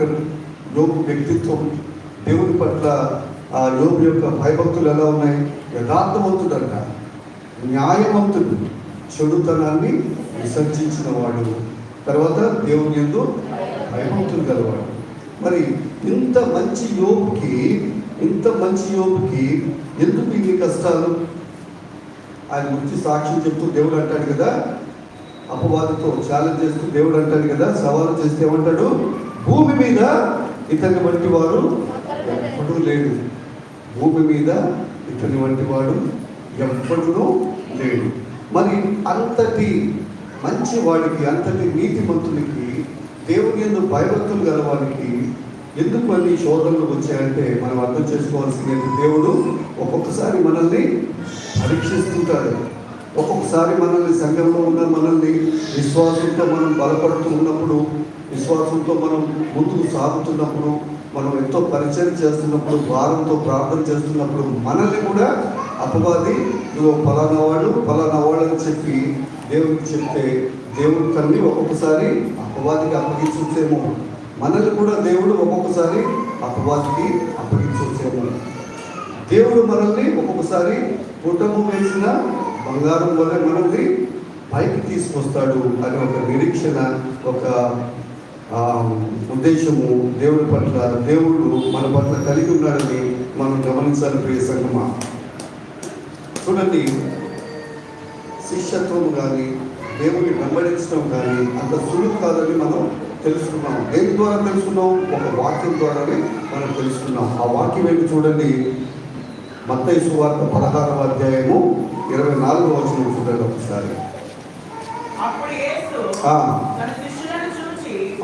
యోగు వ్యక్తిత్వం దేవుని పట్ల ఆ యోగు యొక్క భయభక్తులు ఎలా ఉన్నాయి? యథార్థవంతుడంట. న్యాయవంతుడు. చెడుతనాన్ని విసర్జించిన వాడు. తర్వాత దేవుని ఎందు భయభక్తులు గలవాడు. మరి ఇంత మంచి యోగుకి ఇంత మంచి యోగుకి ఎందుకు ఇన్ని కష్టాలు? ఆయన గురించి సాక్ష్యం చెప్తూ దేవుడు అంటాడు కదా. అపవాదితో ఛాలెంజ్ చేస్తూ దేవుడు అంటాడు కదా. సవాలు చేస్తే ఏమంటాడు? భూమి మీద ఇతని వంటి వారు ఎప్పుడూ లేడు. భూమి మీద ఇతని వంటి వాడు ఎప్పుడూ లేడు. మరి అంతటి మంచి వాడికి అంతటి నీతిమంతునికి దేవుని ఎందు భయభక్తులు గలవానికి ఎందుకు అన్ని శోధనలు వచ్చాయంటే మనం అర్థం చేసుకోవాల్సింది దేవుడు ఒక్కొక్కసారి మనల్ని పరీక్షిస్తుంటాడు. ఒక్కొక్కసారి మనల్ని సంఘంలో ఉన్న మనల్ని విశ్వాసంతో మనం బలపడుతూ ఉన్నప్పుడు విశ్వాసంతో మనం ముందుకు సాగుతున్నప్పుడు మనం ఎంతో పరిచయం చేస్తున్నప్పుడు భారంతో ప్రార్థన చేస్తున్నప్పుడు మనల్ని కూడా అపవాది నువ్వు ఫలానా వాడు ఫలానా వాడు అని చెప్పి దేవుడికి చెప్తే దేవుడి తల్లి ఒక్కొక్కసారి అపవాదికి అప్పగించుసేమో మనల్ని కూడా దేవుడు ఒక్కొక్కసారి అపవాదికి అప్పగించుసేమో దేవుడు మనల్ని ఒక్కొక్కసారి పుట్టము వేసిన బంగారం వల్ల మనల్ని పైకి తీసుకొస్తాడు అని ఒక నిరీక్షణ ఒక ఉద్దేశము దేవుడి పట్ల దేవుడు మన పట్ల కలిగి ఉన్నాడని మనం గమనించాలి ప్రియ సంగమా. చూడండి శిష్యత్వం కానీ దేవుని వెంబడించడం కానీ అంత సులువు కాదని మనం తెలుసుకున్నాం. దేని ద్వారా తెలుసుకున్నాం? ఒక వాక్యం ద్వారానే మనం తెలుసుకున్నాం. ఆ వాక్యం ఏంటి చూడండి? మత్తయి సువార్త పదహారవ అధ్యాయము ఇరవై నాలుగో వచనం చూడండి ఒకసారి అప్పుడు యేసు ఆ, తన శిష్యులను చూచి ఆ. ఎవరైనా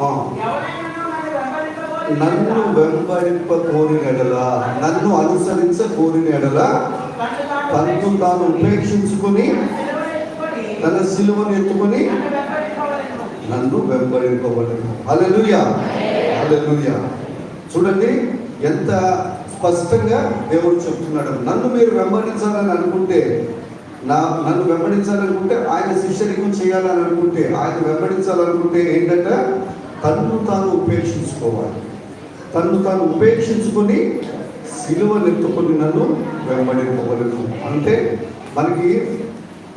నన్ను వెంబడింప కోరిన ఎడల నన్ను అనుసరించ కోరిన ఎడల తనను తాను ఉపేక్షించుకుని తన సిలువను ఎత్తుకొని నన్ను వెంబడింపవలెను. నన్ను వెంబడింపబడను. హల్లెలూయా. హల్లెలూయా. చూడండి ఎంత స్పష్టంగా దేవుడు చెప్తున్నాడు. నన్ను మీరు వెంబడించాలని అనుకుంటే నా నన్ను వెంబడించాలనుకుంటే ఆయన శిష్యరికం చేయాలని అనుకుంటే ఆయన వెంబడించాలనుకుంటే ఏంటంటే? తన్ను తాను ఉపేక్షించుకోవాలి. తన్ను తాను ఉపేక్షించుకొని సిలువ ఎత్తుకొని నన్ను వెంబడింపబడను అంటే మనకి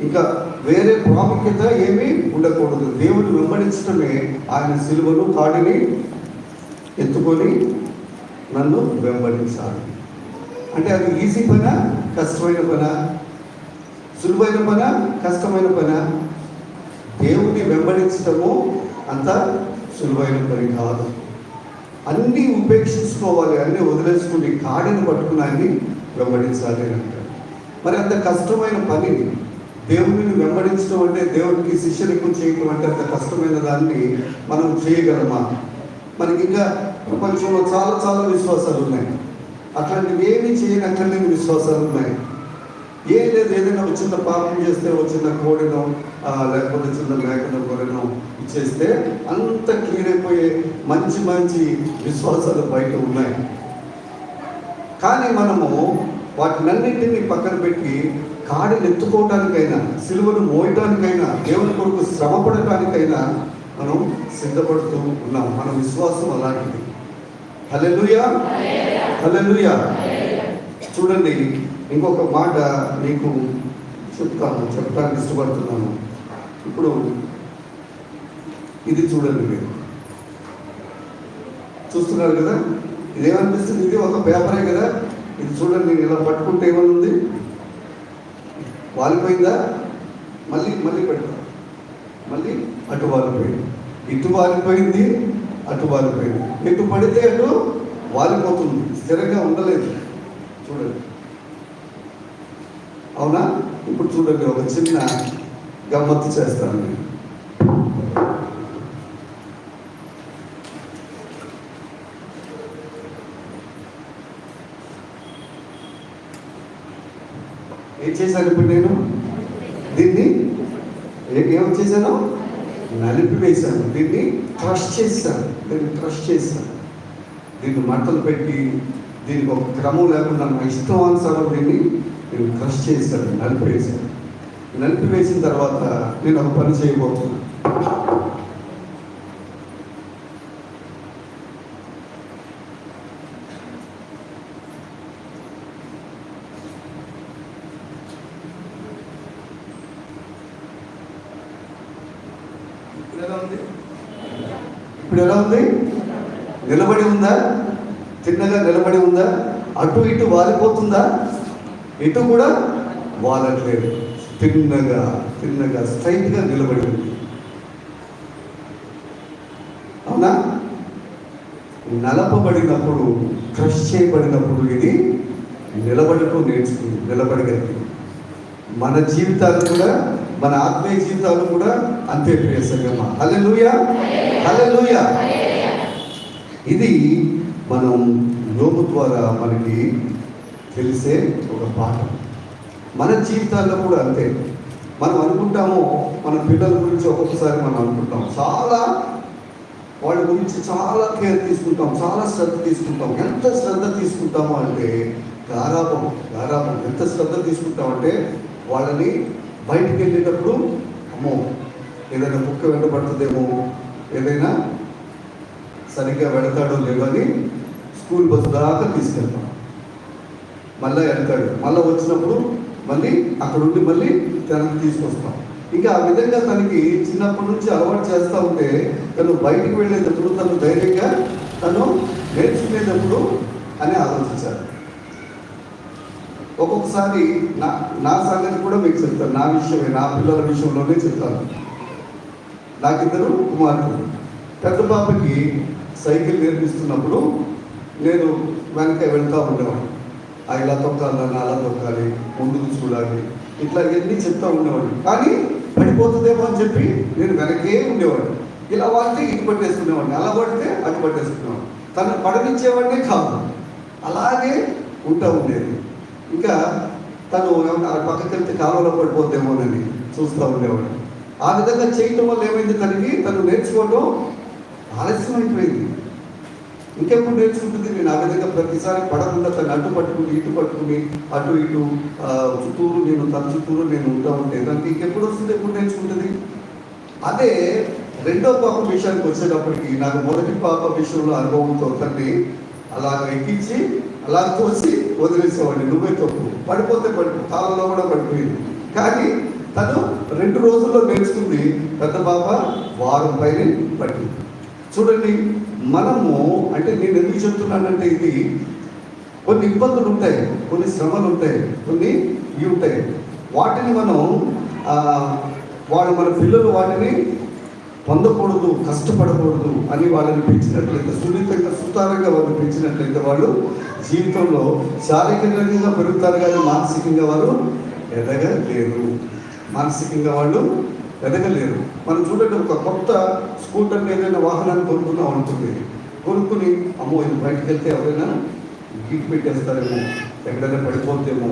ఇంకా వేరే ప్రాముఖ్యత ఏమీ ఉండకూడదు. దేవుని వెంబడించడమే ఆయన సిలువను కాడిని ఎత్తుకొని నన్ను వెంబడించాలి. అంటే అది ఈజీ పన కష్టమైన పన? సులువైన పన కష్టమైన పన? దేవుని వెంబడించడము అంత సులువైన పని కాదు. అన్నీ ఉపేక్షించుకోవాలి అన్నీ వదిలేసుకుని కాడిని పట్టుకుని ఆయన్ని వెంబడించాలి అని అంటారు. మరి అంత కష్టమైన పని దేవుడిని వెంబడించడం అంటే దేవుడికి శిష్యరికం చేయడం అంటే అంత కష్టమైన దాన్ని మనం చేయగలమా? మనకి ఇంకా ప్రపంచంలో చాలా చాలా విశ్వాసాలు ఉన్నాయి. అట్లాంటివి ఏమీ చేయని విశ్వాసాలు ఉన్నాయి. ఏం లేదు ఏదైనా చిన్న పాపం చేస్తే చిన్న కోడినో లేకపోతే చిన్న మేకనో గొర్రెనో ఇచ్చేస్తే అంత అయిపోయే మంచి మంచి విశ్వాసాలు బయట ఉన్నాయి. కానీ మనము వాటినన్నింటినీ పక్కన పెట్టి కాడిని ఎత్తుకోవటానికైనా సిలువను మోయటానికైనా దేవుని కొరకు శ్రమపడటానికైనా మనం సిద్ధపడుతూ ఉన్నాం. మన విశ్వాసం అలాంటిది. హల్లెలూయా. హల్లెలూయా. చూడండి ఇంకొక మాట నీకు చెప్తాను చెప్పడానికి ఇష్టపడుతున్నాను. ఇప్పుడు ఇది చూడండి మీరు. చూస్తున్నారు కదా? ఇదేమనిపిస్తుంది? ఇది ఒక పేపరే కదా? ఇది చూడండి నేను ఇలా పట్టుకుంటే ఏమనుంది? వాలిపోయిందా? మళ్ళీ మళ్ళీ పెడతా. మళ్ళీ అటు వాలిపోయింది. ఇటు వాలిపోయింది అటు వాలిపోయింది. ఎటు పడితే అటు వాలిపోతుంది. స్థిరంగా ఉండలేదు. చూడండి. అవునా? ఇప్పుడు చూడండి ఒక చిన్న గమ్మత్తు చేస్తాను నేను. ఏం చేశాను ఇప్పుడు నేను? దీన్ని? ఏం చేశాను? నలిపివేశాను దీన్ని ట్రస్ట్ చేశాను. దీన్ని ట్రస్ట్ చేశాను. దీన్ని మంటలు పెట్టి దీనికి ఒక క్రమం లేకుండా నా ఇష్టానుసారం దీన్ని నేను క్రష్ చేశాను నలిపివేశాను. నలిపివేసిన తర్వాత నేను ఒక పని చేయబోతున్నాను. ఇప్పుడు ఎలా ఉంది? నిలబడి ఉందా? నిలబడి ఉందా? అటు ఇటు వాలిపోతుందా? ఇటు కూడా వాలట్లేదు. తిన్నగా తిన్నగా స్ట్రైట్గా నిలబడి ఉంది. అవునా? నలపబడినప్పుడు క్రష్ చేయబడినప్పుడు ఇది నిలబడటం నేర్చుకుంది నిలబడగలిగింది. మన జీవితాలు కూడా మన ఆత్మీయ జీవితాలు కూడా అంతే ప్రియ సంగమ. హల్లెలూయా! హల్లెలూయా! ఇది మనం యోగు ద్వారా మనకి తెలిసే ఒక పాఠం. మన జీవితాల్లో కూడా అంతే. మనం అనుకుంటాము మన పిల్లల గురించి ఒక్కొక్కసారి మనం అనుకుంటాం. చాలా వాళ్ళ గురించి చాలా కేర్ తీసుకుంటాం చాలా శ్రద్ధ తీసుకుంటాం. ఎంత శ్రద్ధ తీసుకుంటాము అంటే గారాపం గారాపం ఎంత శ్రద్ధ తీసుకుంటామంటే వాళ్ళని బయటికి వెళ్ళేటప్పుడు అమ్మో ఏదైనా కుక్క వెంటబడుతుందేమో ఏదైనా సరిగ్గా వెళతాడో లేవని స్కూల్ బస్సు దాకా తీసుకెళ్తాం. మళ్ళీ వెళ్తాడు మళ్ళీ వచ్చినప్పుడు మళ్ళీ అక్కడ ఉండి మళ్ళీ తనకి తీసుకొస్తాం. ఇంకా ఆ విధంగా తనకి చిన్నప్పటి నుంచి అలవాటు చేస్తూ ఉంటే తను బయటికి వెళ్ళేటప్పుడు తను ధైర్యంగా తను నేర్చుకునేటప్పుడు అని ఆలోచించారు ఒక్కొక్కసారి నా నా సంగతి కూడా మీకు చెప్తాను. నా విషయమే నా పిల్లల విషయంలోనే చెప్తాను. నాకిద్దరు కుమార్తెలు పెద్ద పాపకి సైకిల్ నేర్పిస్తున్నప్పుడు నేను వెనక వెళ్తూ ఉండేవాడిని ఆ ఇలా తొక్కాలి నాన్న అలా తొక్కాలి ముందుకు చూడాలి ఇట్లా ఇవన్నీ చెప్తూ ఉండేవాడిని కానీ పడిపోతుందేమో అని చెప్పి నేను వెనకే ఉండేవాడిని. ఇలా వాడితే ఇటు పట్టేసుకునేవాడిని. అలా పడితే అటు పట్టేసుకునేవాడిని. తను పడనిచ్చేవాడినే కాదు. అలాగే ఉంటా ఉండేది. ఇంకా తను ఏమన్నా ఆ పక్కకి వెళ్తే కాలువలో పడిపోద్దేమోనని చూస్తూ ఉండేవాడు. ఆ విధంగా చేయటం వల్ల ఏమైంది తనకి? తను నేర్చుకోవడం ఆలస్యం అయిపోయింది ఇంకెప్పుడు నేర్చుకుంటుంది నేను ఆ విధంగా ప్రతిసారి పడకుండా తను అటు పట్టుకుని ఇటు పట్టుకుని అటు ఇటు చుట్టూరు నేను తన చుట్టూరు నేను ఉంటా ఉంటే దానికి ఇంకెప్పుడు వస్తుంది? ఎప్పుడు నేర్చుకుంటుంది అదే రెండో పాప విషయానికి వచ్చేటప్పటికి నాకు మొదటి పాప విషయంలో అనుభవంతో తండ్రి అలా ఎక్కించి అలా తోసి వదిలేసేవాడిని. నువ్వే తప్పు. పడిపోతే పడిపో. కాలంలో కూడా పడిపోయింది. కానీ తను రెండు రోజుల్లో నేర్చుకుంది పెద్ద పాప వారం పైన పట్టింది. చూడండి మనము అంటే నేను ఎందుకు చెప్తున్నానంటే ఇది కొన్ని ఇబ్బందులు ఉంటాయి కొన్ని శ్రమలు ఉంటాయి కొన్ని ఇవి ఉంటాయి. వాటిని మనం వాళ్ళు వాడు మన పిల్లలు వాటిని పొందకూడదు కష్టపడకూడదు అని వాళ్ళని పెంచినట్లయితే సున్నితంగా సుతారంగా వాళ్ళని పెంచినట్లయితే వాళ్ళు జీవితంలో శారీరకంగా పెరుగుతారు కానీ మానసికంగా వారు ఎదగలేరు. మానసికంగా వాళ్ళు ఎదగలేరు. మనం చూడండి ఒక కొత్త స్కూటర్ ఏదైనా వాహనాన్ని కొనుక్కున్నాం అనుకుంది కొనుక్కుని అమ్మో ఇది బయటకు వెళ్తే ఎవరైనా గీట్ పెట్టేస్తారేమో ఎక్కడైనా పడిపోతేమో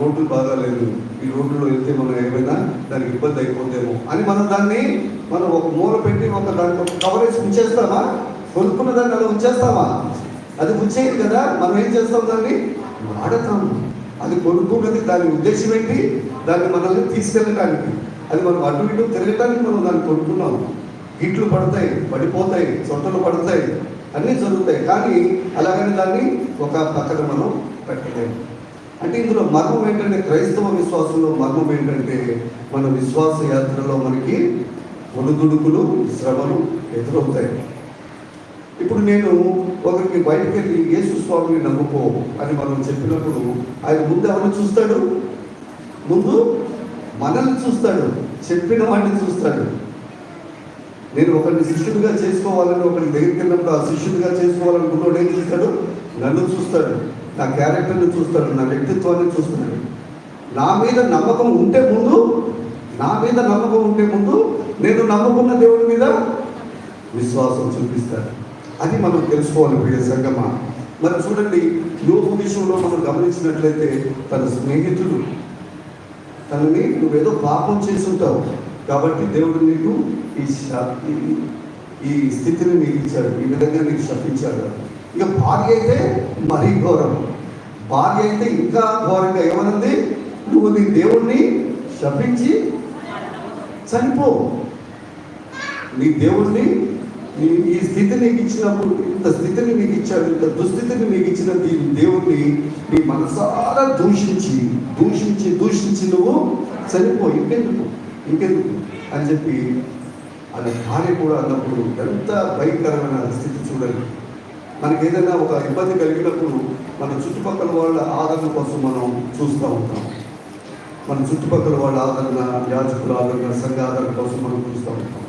రోడ్డు బాగాలేదు ఈ రోడ్డులో వెళ్తే మనం ఏమైనా దానికి ఇబ్బంది అయిపోతేమో అని మనం దాన్ని మనం ఒక మూల పెట్టి ఒక దానికి ఒక కవరేజ్ ఉంచేస్తామా? కొనుక్కున్న దాన్ని అలా ఉంచేస్తామా? అది ఉంచేయదు కదా. మనం ఏం చేస్తాం దాన్ని? వాడతాము. అది కొనుక్కున్నది దాని ఉద్దేశం ఏంటి? దాన్ని మనల్ని తీసుకెళ్ళడానికి అది మనం అటు ఇటు తిరగటానికి మనం దాన్ని కొనుక్కున్నాం గిట్లు పడతాయి పడిపోతాయి చొట్టలు పడతాయి అన్నీ జరుగుతాయి. కానీ అలాగని దాన్ని ఒక పక్కన మనం పెట్టలేము. అంటే ఇందులో మర్మం ఏంటంటే క్రైస్తవ విశ్వాసంలో మర్మం ఏంటంటే మన విశ్వాస యాత్రలో మనకి ఒడుదుడుకులు శ్రమలు ఎదురవుతాయి. ఇప్పుడు నేను ఒకరికి బయటకు వెళ్ళి యేసు స్వామిని నమ్ముకో అని మనం చెప్పినప్పుడు ఆయన ముందు ఎవరు చూస్తాడు? ముందు మనల్ని చూస్తాడు చెప్పిన వాడిని చూస్తాడు. నేను ఒకరిని శిష్యుడిగా చేసుకోవాలని ఒకరి దగ్గరికి వెళ్ళినప్పుడు ఆ శిష్యుడిగా చేసుకోవాలనుకున్నాడు ఏం చూస్తాడు? నన్ను చూస్తాడు. నా క్యారెక్టర్ని చూస్తాడు నా వ్యక్తిత్వాన్ని చూస్తున్నాడు. నా మీద నమ్మకం ఉంటే ముందు నా మీద నమ్మకం ఉంటే ముందు నేను నమ్ముకున్న దేవుడి మీద విశ్వాసం చూపిస్తాడు అది మనం తెలుసుకోవాలి ప్రియ సంగమ. మరి చూడండి యోగు విషయంలో మనం గమనించినట్లయితే తన స్నేహితుడు తనని నువ్వేదో పాపం చేసి ఉంటావు కాబట్టి దేవుడు నీకు ఈ శా- ఈ- ఈ స్థితిని నీకు ఇచ్చాడు. ఈ విధంగా నీకు శపించాడు. ఇక భార్య అయితే మరీ ఘోరం. భార్య అయితే ఇంకా ఘోరంగా ఏమనుంది? నువ్వు నీ దేవుణ్ణి శపించి చనిపో. నీ దేవుణ్ణి నీ ఈ స్థితి నీకు ఇచ్చినప్పుడు ఇంత స్థితిని నీకు ఇచ్చాడు ఇంత దుస్థితిని నీకు ఇచ్చిన దీని దేవుణ్ణి నీ మనసారా దూషించి దూషించి దూషించి నువ్వు చనిపో ఇంకెందుకు? ఇంకెందుకు? అని చెప్పి అనే భార్య కూడా అన్నప్పుడు ఎంత భయంకరమైన స్థితి చూడండి. మనకి ఏదైనా ఒక ఇబ్బంది కలిగినప్పుడు మన చుట్టుపక్కల వాళ్ళ ఆదరణ కోసం మనం చూస్తూ ఉంటాం. మన చుట్టుపక్కల వాళ్ళ ఆదరణ యాజకుల ఆదరణ సంఘ ఆదరణ కోసం మనం చూస్తూ ఉంటాం.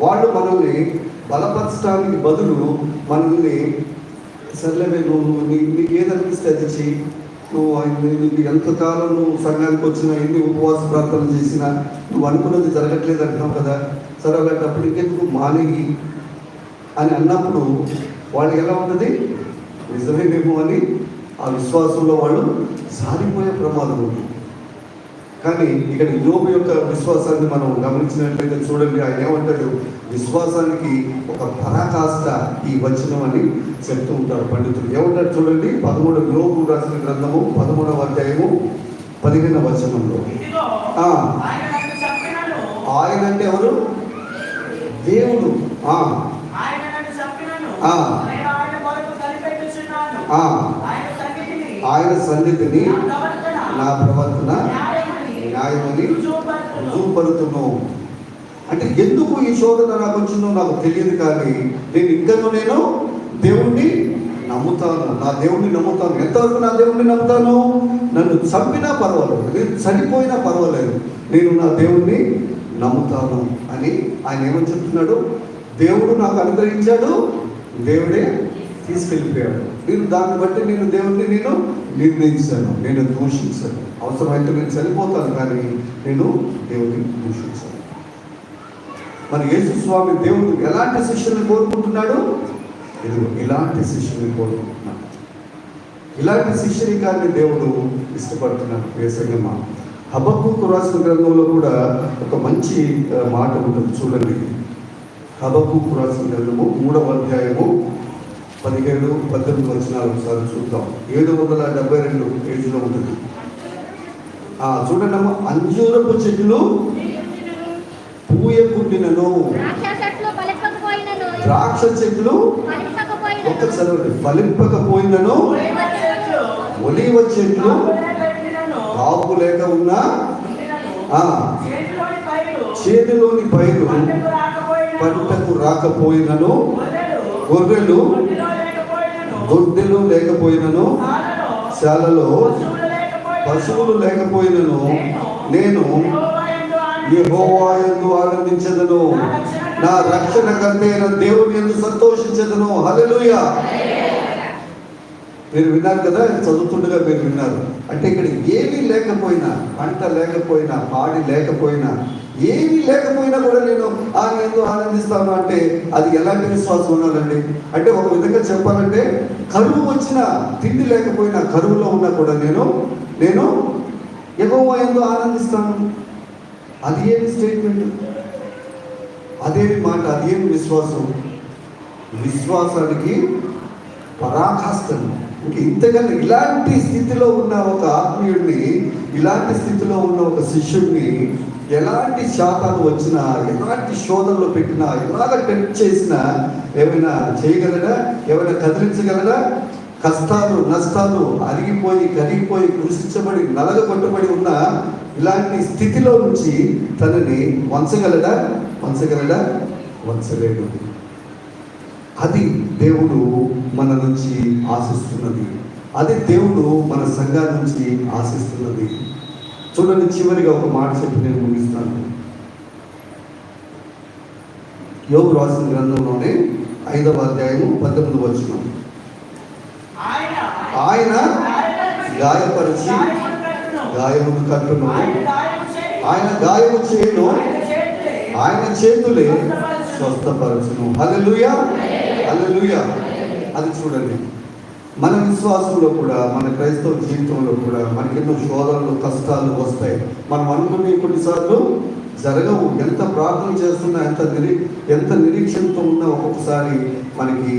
వాళ్ళు మనల్ని బలపరచడానికి బదులు మనల్ని సర్లేవే నువ్వు నీ నీకు ఏదనిపిస్తే అది చెయ్యి. నువ్వు నీకు ఎంతకాలం నువ్వు సంఘానికి వచ్చినా ఎన్ని ఉపవాస ప్రార్థనలు చేసినా నువ్వు అనుకున్నది జరగట్లేదు అంటున్నావు కదా. సరే అలాంటప్పుడు ఇంకెందుకు మానేయి అని అన్నప్పుడు వాళ్ళకి ఎలా ఉంటుంది? నిజమేమేమో అని ఆ విశ్వాసంలో వాళ్ళు సారిపోయే ప్రమాదం ఉంది. కానీ ఇక్కడ యోగు యొక్క విశ్వాసాన్ని మనం గమనించినట్లయితే చూడండి ఆయన ఏమంటాడు? విశ్వాసానికి ఒక పరాకాష్ట ఈ వచనం అని చెప్తూ ఉంటారు పండితులు ఏమంటారు చూడండి? పదమూడు యోగు రాసిన గ్రంథము పదమూడవ అధ్యాయము పదిహేను వచనంలో. ఆయన అంటే ఎవరు? దేవుడు. ఆ. ఆయన సన్నిధిని నా ప్రవర్తన. న్యాయమని న్యాయమని రుజువుపడుతున్నావు అంటే ఎందుకు ఈ శోధన నాకు వచ్చిందో నాకు తెలియదు కానీ నేను ఇంకనూ నేను దేవుణ్ణి నమ్ముతాను. నా దేవుణ్ణి నమ్ముతాను. ఎంతవరకు నా దేవుణ్ణి నమ్ముతాను? నన్ను చంపినా పర్వాలేదు. నేను చనిపోయినా పర్వాలేదు. నేను నా దేవుణ్ణి నమ్ముతాను అని ఆయన ఏమని చెప్తున్నాడు? దేవుడు నాకు అనుగ్రహించాడు. దేవుడే తీసుకెళ్ళిపోయాడు. నేను దాన్ని బట్టి నేను దేవుణ్ణి నేను నిర్ణయించాను. నేను దూషించాను. అవసరమైతే నేను చనిపోతాను కానీ నేను దేవుడిని దూషించాను. మన యేసు స్వామి దేవుడు ఎలాంటి శిష్యుల్ని కోరుకుంటున్నాడు? ఇదిగో ఇలాంటి శిష్యుల్ని కోరుకుంటున్నాడు. ఇలాంటి శిష్యరికాన్ని దేవుడు ఇష్టపడుతున్నాడు. వేసంగమ్మ హబక్కు రాసిన గ్రంథంలో కూడా ఒక మంచి మాట ఉంటుంది. చూడండి. హబక్కు రాసిన గ్రంథము మూడవ అధ్యాయము పదిహేడు పద్దెనిమిది వచనాలు ఒకసారి చూద్దాం. ఏడు వందల డెబ్బై రెండు పేజీలో ఉంటుంది. చూడండి అమ్మ అంజూరపు చెట్లు చెట్లు ఫలింపకపోయినను. ద్రాక్ష చెట్లు ఒక్క చదవండి ఫలింపకపోయినను. ఒలివ చెట్లు ఆకు లేక ఉన్నా చేతిలోని పైరు పంటకు రాకపోయినను, గొర్రెలు దొడ్డెలు లేకపోయినను. శాలలో పశువులు లేకపోయినను, నేను యెహోవా ఆనందించదను. నా రక్షణ కంటే నా దేవుని ఎందు సంతోషించదను. హల్లెలూయా. మీరు విన్నారు కదా చదువుతుండగా మీరు విన్నారు. అంటే ఇక్కడ ఏమీ లేకపోయినా పంట లేకపోయినా పాడి లేకపోయినా ఏమీ లేకపోయినా కూడా నేను ఆయన ఎందు ఆనందిస్తాను అంటే అది ఎలాంటి విశ్వాసం ఉండాలండి? అంటే ఒక విధంగా చెప్పాలంటే కరువు వచ్చిన తిండి లేకపోయినా కరువులో ఉన్నా కూడా నేను నేను ఎక్కువ ఎందు ఆనందిస్తాను. అది ఏమి స్టేట్మెంట్ అదేమి మాట అదేమి విశ్వాసం? విశ్వాసానికి పరాకాష్ఠం ఇంక ఇంతకన్నా ఇలాంటి స్థితిలో ఉన్న ఒక ఆత్మీయుడిని ఇలాంటి స్థితిలో ఉన్న ఒక శిష్యుడిని ఎలాంటి శాపాలు వచ్చినా ఎలాంటి శోధనలు పెట్టినా ఎలాగ టెంప్ట్ చేసినా ఏమైనా చేయగలడా? ఏమైనా కదిలించగలడా? కష్టాలు నష్టాలు అరిగిపోయి కరిగిపోయి కృషించబడి నలగొట్టబడి ఉన్న ఇలాంటి స్థితిలో నుంచి తనని వంచగలడా? వంచగలడా? వంచలేడు అది దేవుడు మన నుంచి ఆశిస్తున్నది. అది దేవుడు మన సంఘం నుంచి ఆశిస్తున్నది. చూడండి చివరిగా ఒక మాట చెప్పి నేను ముగిస్తాను. యోగు రాసిన గ్రంథంలోనే ఐదవ అధ్యాయము పద్దెనిమిది వచ్చిన ఆయన గాయపరిచి గాయమును కట్టును. ఆయన గాయము గాయము చేయను. ఆయన చేతులే స్వస్థపరచును. హల్లెలూయా. హల్లెలూయా. అది చూడండి. మన విశ్వాసంలో కూడా మన క్రైస్తవ జీవితంలో కూడా మనకి ఎన్నో శోధనలు కష్టాలు వస్తాయి. మనం అనుకునే కొన్నిసార్లు జరగవు. ఎంత ప్రార్థన చేస్తున్నా ఎంత నిరీ ఎంత నిరీక్షణతో ఉన్నా ఒక్కొక్కసారి మనకి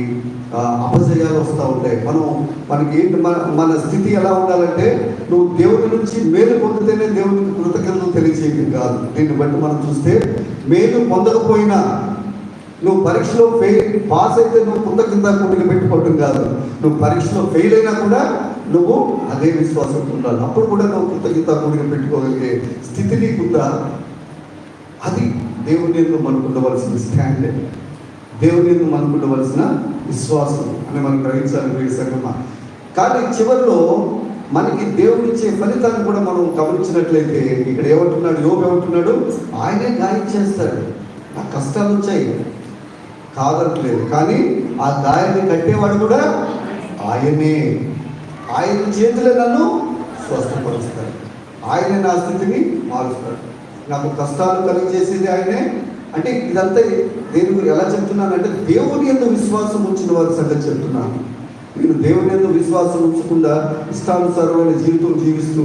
అపజయాలు వస్తూ ఉంటాయి. మనం మనకి ఏంటి మన మన స్థితి ఎలా ఉండాలంటే నువ్వు దేవుని నుంచి మేలు పొందితేనే దేవునికి కృతజ్ఞతలు తెలియచేయడం కాదు. దీన్ని బట్టి మనం చూస్తే మేలు పొందకపోయినా నువ్వు పరీక్షలో ఫెయిల్ పాస్ అయితే నువ్వు కుంద కింద కూడికి పెట్టుకోవడం కాదు. నువ్వు పరీక్షలో ఫెయిల్ అయినా కూడా నువ్వు అదే విశ్వాసం ఉండాలి. అప్పుడు కూడా నువ్వు కృతజ్ఞత కూడికి పెట్టుకోగలిగే స్థితి నీకుందా అది దేవుని ఎందు మనకు ఉండవలసిన స్టాండర్డ్ దేవుని ఎందు మనకు ఉండవలసిన విశ్వాసం అని మనం గ్రహించాలి ప్రియ కానీ చివరిలో మనకి దేవుడు ఫలితాన్ని కూడా మనం గమనించినట్లయితే ఇక్కడ ఏమంటున్నాడు? యోగ ఏమంటున్నాడు? ఆయనే గాయం చేస్తాడు. నాకు కష్టాలు వచ్చాయి. కాదట్లేదు కానీ ఆ గాయాన్ని కట్టేవాడు కూడా ఆయనే. ఆయన చేతులే నన్ను స్వస్థపరుస్తాడు ఆయనే నా స్థితిని మారుస్తాడు నాకు కష్టాలు కలిగజేసేది ఆయనే. అంటే ఇదంతా నేను ఎలా చెప్తున్నానంటే దేవుని ఎందు విశ్వాసం ఉంచిన వారి సంగతి చెప్తున్నాను. మీరు దేవుని ఎందు విశ్వాసం ఉంచకుండా ఇష్టానుసారమైన జీవితం జీవిస్తూ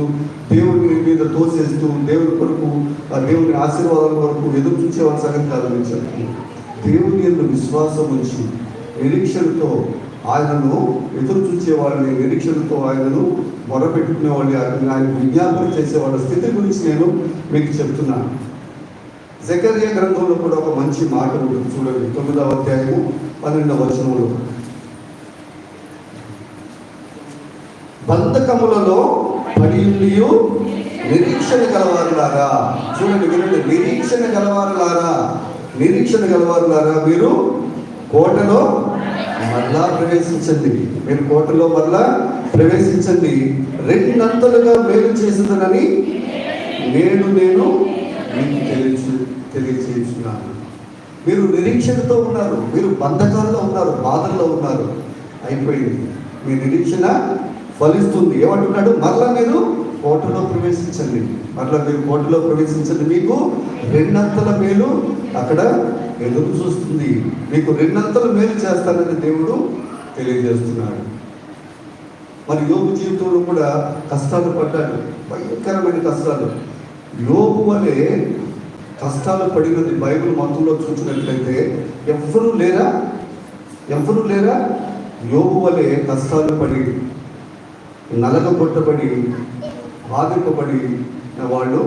దేవుని మీద తోసేస్తూ దేవుని కొరకు ఆ దేవుని ఆశీర్వాదాల కొరకు ఎదురు చూసే వారి సంగతి కాదు నేను చెప్తున్నాను. దేవుని యొక్క విశ్వాసం ఉంచి నిరీక్షణతో ఆయనను ఎదురు చూసే వాళ్ళని నిరీక్షణతో ఆయనను మొరపెట్టుకునే వాళ్ళని ఆయన విజ్ఞాపన చేసే వాళ్ళ స్థితి గురించి నేను మీకు చెప్తున్నాను. జకర్య గ్రంథంలో కూడా ఒక మంచి మాట ఉంటుంది. చూడండి తొమ్మిదవ అధ్యాయము పన్నెండవ వచనంలో. బంధకములలో పడియుండియు నిరీక్షణ గలవారులారా? చూడండి వినండి. నిరీక్షణ గలవారులారా? నిరీక్షణ గలవారులారా మీరు? కోటలో మరలా ప్రవేశించండి. మీరు కోటలో మరలా ప్రవేశించండి. రెండంతలుగా మేలు చేసిందనని నేను నేను మీకు తెలియచు తెలియచేస్తున్నాను. మీరు నిరీక్షణతో ఉన్నారు. మీరు బంధకాల్లో ఉన్నారు. బాధల్లో ఉన్నారు. అయిపోయింది. మీ నిరీక్షణ ఫలిస్తుంది. ఏమంటున్నాడు? మరలా మీరు కోటలో ప్రవేశించండి. అట్లా మీరు కోటలో ప్రవేశించండి. మీకు రెండంతల మేలు అక్కడ ఎదురు చూస్తుంది. మీకు రెండంతల మేలు చేస్తానని దేవుడు తెలియజేస్తున్నాడు. మరి యోగు జీవితంలో కూడా కష్టాలు పడ్డాడు. భయంకరమైన కష్టాలు. యోగు వలె కష్టాలు పడినది బైబిల్ మొత్తంలో చూసినట్లయితే ఎవ్వరూ లేరా? ఎవ్వరూ లేరా? యోగు వలె కష్టాలు పడి నలగబొట్టబడి బాధింపబడి వాళ్ళు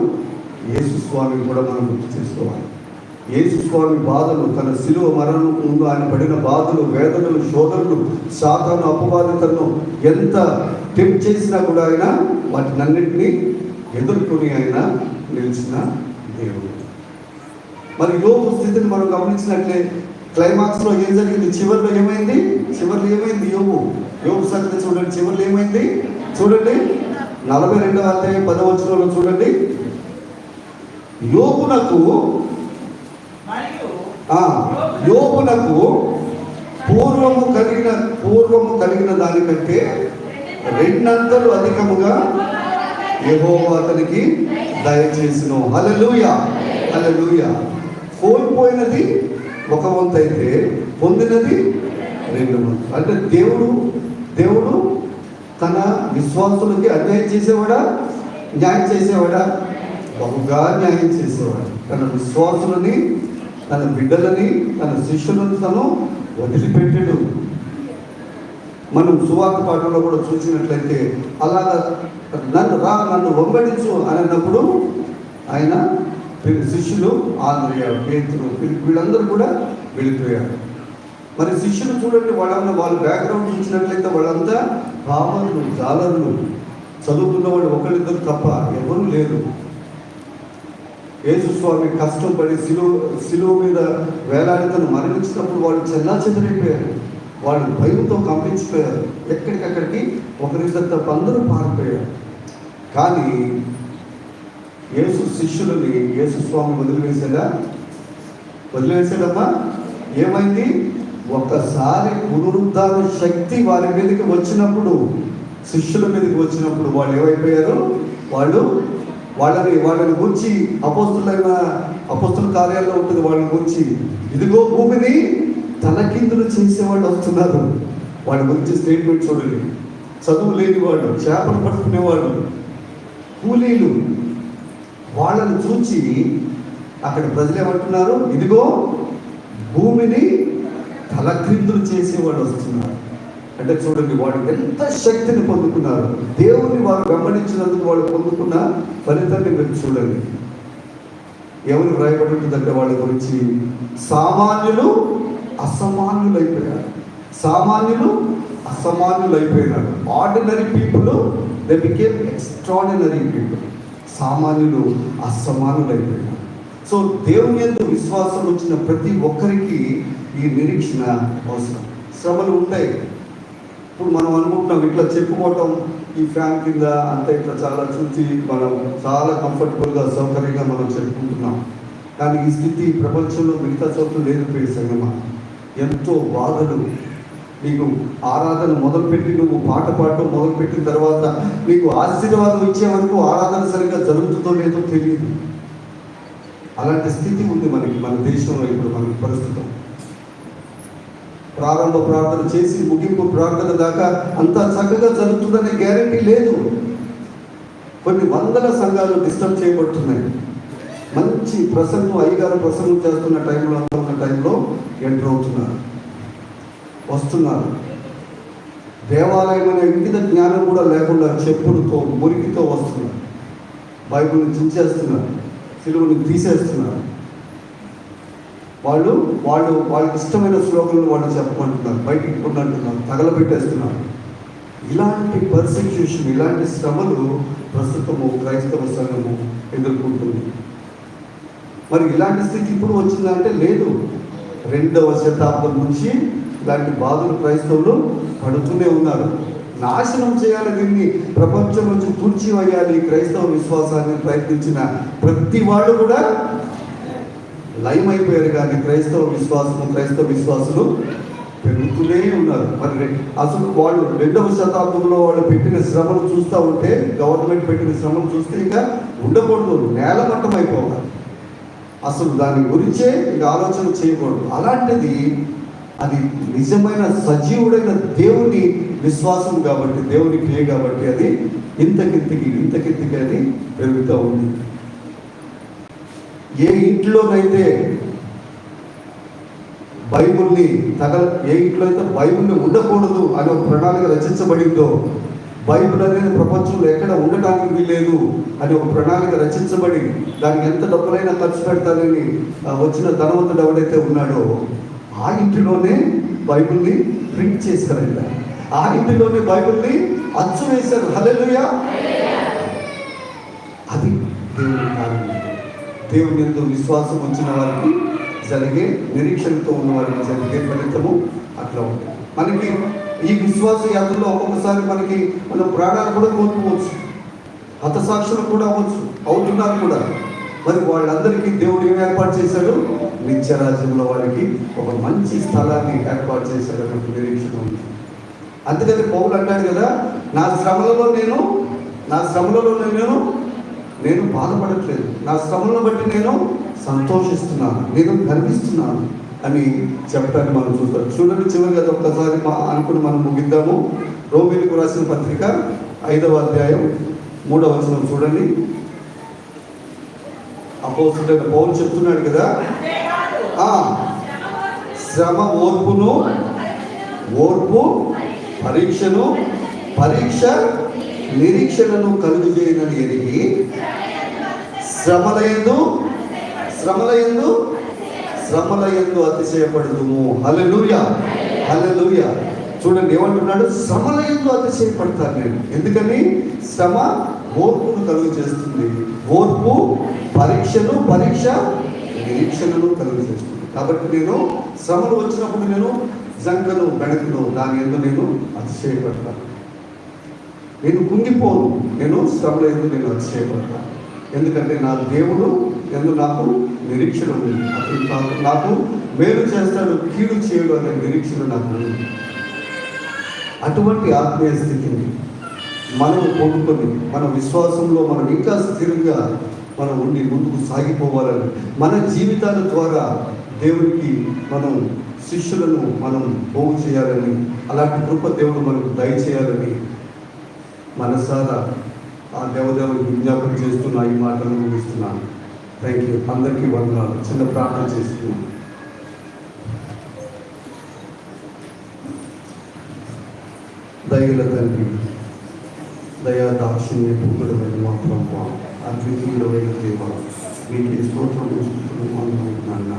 యేసు స్వామిని కూడా మనం గుర్తు చేసుకోవాలి. యేసు స్వామి బాధలు తన శిలువ మరణం ముందు ఆయన పడిన బాధలు వేదనలు శోధనలు సాధారణ అపవాదితలను ఎంత టెంప్ చేసినా కూడా ఆయన వాటినన్నింటినీ ఎదుర్కొని ఆయన నిలిచిన దేవుడు. మరి యోగు స్థితిని మనం గమనించినట్లే క్లైమాక్స్లో ఏం జరిగింది? చివరిలో ఏమైంది? చివరిలో ఏమైంది యోగు యోగు సంగతి చూడండి చివరిలో ఏమైంది? చూడండి. నలభై రెండవ అధ్యాయం పదవచనంలో చూడండి. యోగునకు యోగునకు పూర్వము కలిగిన పూర్వము కలిగిన దానికంటే రెండంతలు అధికముగా యెహోవా అతనికి దయచేసిన. హల్లెలూయా హల్లెలూయా. కోల్పోయినది ఒక వంతు అయితే పొందినది రెండు వంతు. అంటే దేవుడు దేవుడు తన విశ్వాసులకి అన్యాయం చేసేవాడా? న్యాయం చేసేవాడా? బహుగా న్యాయం చేసేవాడు. తన విశ్వాసులని తన బిడ్డలని తన శిష్యులను తను వదిలిపెట్టాడు. మనం సువార్త పాఠంలో కూడా చూసినట్లయితే అలా నన్ను రా నన్ను వెంబడించు అని అన్నప్పుడు ఆయన శిష్యులు ఆంధ్రయ్యారు పేతులు వీళ్ళందరూ కూడా వెళ్ళిపోయారు. మరి శిష్యులు చూడండి వాళ్ళన్న వాళ్ళ బ్యాక్గ్రౌండ్ చూసినట్లయితే వాళ్ళంతా కామన్లు జాలర్లు చదువుకున్నవాడు ఒకరిద్దరు తప్ప ఎవరూ లేరు. యేసుస్వామి కష్టపడి పడి శిలువ మీద వేలాడి తను మరణించినప్పుడు వాళ్ళు చెల్లా చెదరైపోయారు వాళ్ళు భయంతో కంపించిపోయారు. ఎక్కడికక్కడికి ఒకరిద్దరు తప్ప అందరూ పారిపోయారు. కానీ యేసు శిష్యులని యేసుస్వామి వదిలివేశాడా? వదిలివేశాడమ్మా. ఏమైంది? ఒక్కసారి పునరుద్ధార శక్తి వారి మీదకి వచ్చినప్పుడు శిష్యుల మీదకి వచ్చినప్పుడు వాళ్ళు ఏమైపోయారు? వాళ్ళు వాళ్ళని వాళ్ళని గురించి అపోస్తులైన అపోస్తుల కార్యాల్లో ఉంటుంది వాళ్ళని గురించి ఇదిగో భూమిని తలకిందులు చేసేవాళ్ళు వస్తున్నారు. వాళ్ళ గురించి స్టేట్మెంట్ చూడండి. చదువు లేని వాళ్ళు చేపలు పట్టుకునేవాళ్ళు కూలీలు వాళ్ళని చూచి అక్కడ ప్రజలు ఏమంటున్నారు? ఇదిగో భూమిని తలక్రిందులు చేసేవాడు వస్తున్నారు అంటే చూడండి వాడు ఎంత శక్తిని పొందుకున్నారు దేవుని వారు గమనించినందుకు వాళ్ళు పొందుకున్న ఫలితాన్ని మీరు చూడండి. ఎవరు వ్రాయబడి ఉంటుందంటే వాళ్ళ గురించి? సామాన్యులు అసమాన్యులు అయిపోయారు సామాన్యులు అసమాన్యులు అయిపోయినారు ordinary people they became extraordinary people సామాన్యులు అసమానులు అయిపోయినారు సో దేవుని ఎందు విశ్వాసం వచ్చిన ప్రతి ఒక్కరికి ఈ నిరీక్షణ అవసరం. శ్రమలు ఉంటాయి. ఇప్పుడు మనం అనుకుంటున్నాం ఇట్లా చెప్పుకోవటం ఈ ఫ్యాన్ కింద అంతా ఇట్లా చాలా చూసి మనం చాలా కంఫర్టబుల్గా సౌకర్యంగా మనం చెప్పుకుంటున్నాం. కానీ ఈ స్థితి ప్రపంచంలో మిగతా చోట్ల లేదు పేరు ఎంతో బాధలు. నీకు ఆరాధన మొదలుపెట్టి నువ్వు పాట పాడటం మొదలుపెట్టిన తర్వాత నీకు ఆశీర్వాదం ఇచ్చే వరకు ఆరాధన సరిగ్గా జరుగుతుందో లేదో తెలియదు. అలాంటి స్థితి ఉంది మనకి మన దేశంలో ఇప్పుడు మనకి ప్రస్తుతం ప్రారంభ ప్రార్థన చేసి ముగింపు ప్రార్థన దాకా అంతా చక్కగా జరుగుతుందనే గ్యారంటీ లేదు. కొన్ని వందల సంఘాలు డిస్టర్బ్ చేయబడుతున్నాయి. మంచి ప్రసంగం అయ్యగారు ప్రసంగం చేస్తున్న టైంలో అంతా ఉన్న టైంలో ఎంటర్ అవుతున్నారు. వస్తున్నారు. దేవాలయం అనే ఇంగిత జ్ఞానం కూడా లేకుండా చెప్పులతో మురికితో వస్తున్నారు. బైబిల్ని చించేస్తున్నారు. తెలుగుని తీసేస్తున్నారు. వాళ్ళు వాళ్ళు వాళ్ళకి ఇష్టమైన శ్లోకాలను వాళ్ళు చెప్పమంటున్నారు బయటికి కొన్నంటున్నారు తగలబెట్టేస్తున్నారు. ఇలాంటి పర్సిక్యూషన్ ఇలాంటి శ్రమలు ప్రస్తుతము క్రైస్తవ సంఘము ఎదుర్కొంటుంది. మరి ఇలాంటి స్థితి ఇప్పుడు వచ్చిందంటే లేదు. రెండవ శతాబ్దం నుంచి ఇలాంటి బాధలు క్రైస్తవులు పడుతూనే ఉన్నారు. నాశనం చేయాలి దీన్ని. ప్రపంచం నుంచి తుడిచివేయాలి. క్రైస్తవ విశ్వాసాన్ని ప్రయత్నించిన ప్రతి వాళ్ళు కూడా లైమ్ అయిపోయారు కానీ క్రైస్తవ విశ్వాసము క్రైస్తవ విశ్వాసులు పెరుగుతూనే ఉన్నారు. మరి అసలు వాళ్ళు రెండవ శతాబ్దంలో వాళ్ళు పెట్టిన శ్రమలు చూస్తూ ఉంటే గవర్నమెంట్ పెట్టిన శ్రమలు చూస్తే ఇంకా ఉండకూడదు. నేలమట్టం అయిపోవాలి అసలు దాని గురించే ఇక ఆలోచన చేయకూడదు. అలాంటిది అది నిజమైన సజీవుడైన దేవుని విశ్వాసం కాబట్టి దేవుని క్రియ కాబట్టి అది ఇంతకింతకి ఇంతకింతకి అది పెరుగుతూ ఉంది. ఏ ఇంట్లోనైతే బైబుల్ని తగల ఏ ఇంట్లో అయితే బైబుల్ని ఉండకూడదు అనే ఒక ప్రణాళిక రచించబడిందో బైబిల్ అనేది ప్రపంచంలో ఎక్కడ ఉండటానికి వీలేదు అని ఒక ప్రణాళిక రచించబడి దానికి ఎంత డబ్బులైనా ఖర్చు పెడతానని వచ్చిన ధనవంతుడు ఎవడైతే ఉన్నాడో ఆ ఇంటిలోనే బైబిల్ని ప్రింట్ చేశారంట. ఆ ఇంటిలోనే బైబిల్ని అచ్చు వేశారు. హలెలుయా అది దేవుని దేవుని ఎందు విశ్వాసం వచ్చిన వారికి జరిగే నిరీక్షణతో ఉన్న వారికి జరిగే ఫలితము అట్లా ఉంటుంది. మనకి ఈ విశ్వాస యాత్రలో ఒక్కొక్కసారి మనకి మన ప్రాణాలు కూడా కోల్పోవచ్చు. హతసాక్షులు కూడా అవ్వచ్చు. అవుతున్నారు కూడా. మరి వాళ్ళందరికీ దేవుడు ఏం ఏర్పాటు చేశాడు? నిత్య రాజ్యంలో వారికి ఒక మంచి స్థలాన్ని ఏర్పాటు చేశాడు అన్నట్టు నిరీక్షణ ఉంది. అందుకని పౌలు అంటాడు కదా నా శ్రమలలో నేను నా శ్రమలలో నేను నేను బాధపడట్లేదు. నా శ్రమలను బట్టి నేను సంతోషిస్తున్నాను నేను గర్విస్తున్నాను అని చెప్పడానికి మనం చూస్తాం. చూడండి చివరిగా అది ఒక్కసారి మా అనుకుని మనం ముగిద్దాము. రోమిలకు రాసిన పత్రిక ఐదవ అధ్యాయం మూడవ వచనం చూడండి. అపోజిట్ పౌరులు చెప్తున్నాడు కదా. ఆ, శ్రమ ఓర్పును ఓర్పు పరీక్షను పరీక్ష నిరీక్షణను కలుగు చేయనని ఎరిగి శ్రమలయందు శ్రమలయందు శ్రమలయందు అతిశయపడుతుము హల్లెలూయా హల్లెలూయా. చూడండి ఏమంటున్నాడు? శ్రమలయందు అతిశయపడతాను నేను. ఎందుకని? శ్రమ ఓర్పును కలుగు చేస్తుంది ఓర్పు పరీక్షను పరీక్ష నిరీక్షణను కలుగు చేస్తుంది కాబట్టి నేను శ్రమలు వచ్చినప్పుడు నేను జంకను బెణకును దాని ఎందు నేను అతిశయపడతాను. నేను కుంగిపోను. నేను శ్రమల ఎందు నేను అతిశయపడతాను. ఎందుకంటే నా దేవుడు ఎందు నాకు నిరీక్షణ ఉంది. నాకు- నాకు మేలు చేస్తాడు కీడు చేయడు అనే నిరీక్షణ నాకు ఉంది. అటువంటి ఆత్మీయ స్థితిని మనం పొందుకొని మన విశ్వాసంలో మనం ఇంకా స్థిరంగా మనం ఉండి ముందుకు సాగిపోవాలని మన జీవితాల ద్వారా దేవునికి మనం శిష్యులను మనం పోగు చేయాలని అలాంటి కృప దేవుడు మనకు దయచేయాలని మనసారా ఆ దేవదేవుని విజ్ఞాపన చేస్తున్న ఈ మాటలు ముగిస్తున్నాను. థ్యాంక్ యూ అందరికీ వందనాలు. చిన్న ప్రార్థన చేస్తున్నాను. దయగల తండ్రి దయా దాక్షిణ్య పూకుడమైన మా ప్రభావ అద్వితీయుడమైన దేవ మీకు స్తోత్రం నాన్న